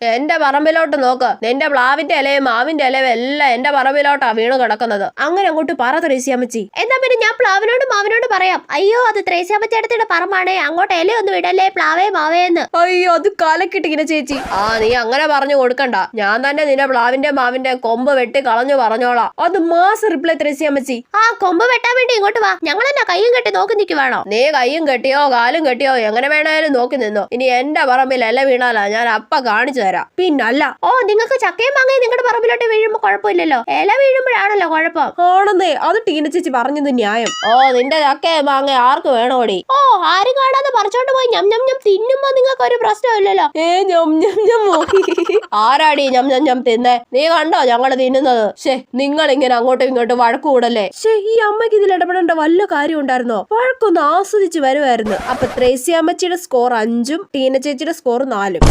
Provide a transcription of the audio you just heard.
എന്റെ പറമ്പിലോട്ട് നോക്ക്. നിന്റെ പ്ലാവിന്റെ ഇലയും മാവിന്റെ ഇലയും എല്ലാം എന്റെ പറമ്പിലോട്ടാ വീണ് കിടക്കുന്നത്. അങ്ങനെ അങ്ങോട്ട് പറ ത്രേസ്യാമച്ചി എന്നാ പിന്നെ ഞാൻ പ്ലാവിനോട് മാവിനോട് പറയാം. അയ്യോ അത് ത്രേസ്യാമച്ചേടത്തിന്റെ പറമ്പാണേ. അങ്ങോട്ട് ഇലയൊന്നും ഇടല്ലേ? പ്ലാവേ മാവേന്ന് അയ്യോ അത് കലക്കിട്ടിങ്ങനെ ചേച്ചി. ആ നീ അങ്ങനെ പറഞ്ഞു കൊടുക്കണ്ട. ഞാൻ തന്നെ നിന്റെ പ്ലാവിന്റെ മാവിന്റെ കൊമ്പ് വെട്ടി കളഞ്ഞു പറഞ്ഞോളാം. അത് മാസ റിപ്ലൈ ത്രേസ്യാമച്ചി ആ കൊമ്പ് വെട്ടാൻ വേണ്ടി ഇങ്ങോട്ട് വാ. ഞങ്ങൾ എന്നാ കയ്യും കെട്ടി നോക്കി നിൽക്കുവാണോ നീ കൈയും കെട്ടിയോ കാലും കെട്ടിയോ എങ്ങനെ വേണേലും നോക്കി നിന്നോ. ഇനി എന്റെ പറമ്പിൽ ഇല വീണാലാ ഞാൻ അപ്പ കാണിച്ചു തരാം. പിന്നല്ല. ഓ നിങ്ങൾക്ക് ചക്കയും മാങ്ങയും നിങ്ങളുടെ പറമ്പിലോട്ട് വീഴുമ്പോ കുഴപ്പമില്ലല്ലോ. ഇല വീഴുമ്പോഴാണല്ലോ കുഴപ്പം. ആണെന്നേ. അത് ടീന ചേച്ചി പറഞ്ഞത് ന്യായം. ഓ നിന്റെ ചക്കയും മാങ്ങ ആർക്ക് വേണോടി? ഓ ആരും കാണാതെ പറിച്ചോണ്ട് പോയി ഞം ഞം ഞം തിന്നുമ്പോ നിങ്ങൾക്ക് ഒരു പ്രശ്നമില്ലല്ലോ. ഏ ഞം ഞം ഞം ആരാടി ഞം ഞം ഞം തിന്നേ? നീ കണ്ടോ ഞങ്ങൾ തിന്നുന്നത്? ഷേ നിങ്ങൾ ഇങ്ങനെ അങ്ങോട്ടും ഇങ്ങോട്ടും വഴക്കു കൂടല്ലേ ഷേ ഈ അമ്മയ്ക്ക് ഇതിൽ ഇടപെടേണ്ട വല്ല കാര്യം ഉണ്ടായിരുന്നോ? വഴക്കൊന്ന് ആസ്വദിച്ച് വരുമായിരുന്നു അപ്പൊ ത്രേസ്യാമ്മച്ചിയുടെ സ്കോർ അഞ്ചും ടീന ചേച്ചിയുടെ സ്കോർ നാലും.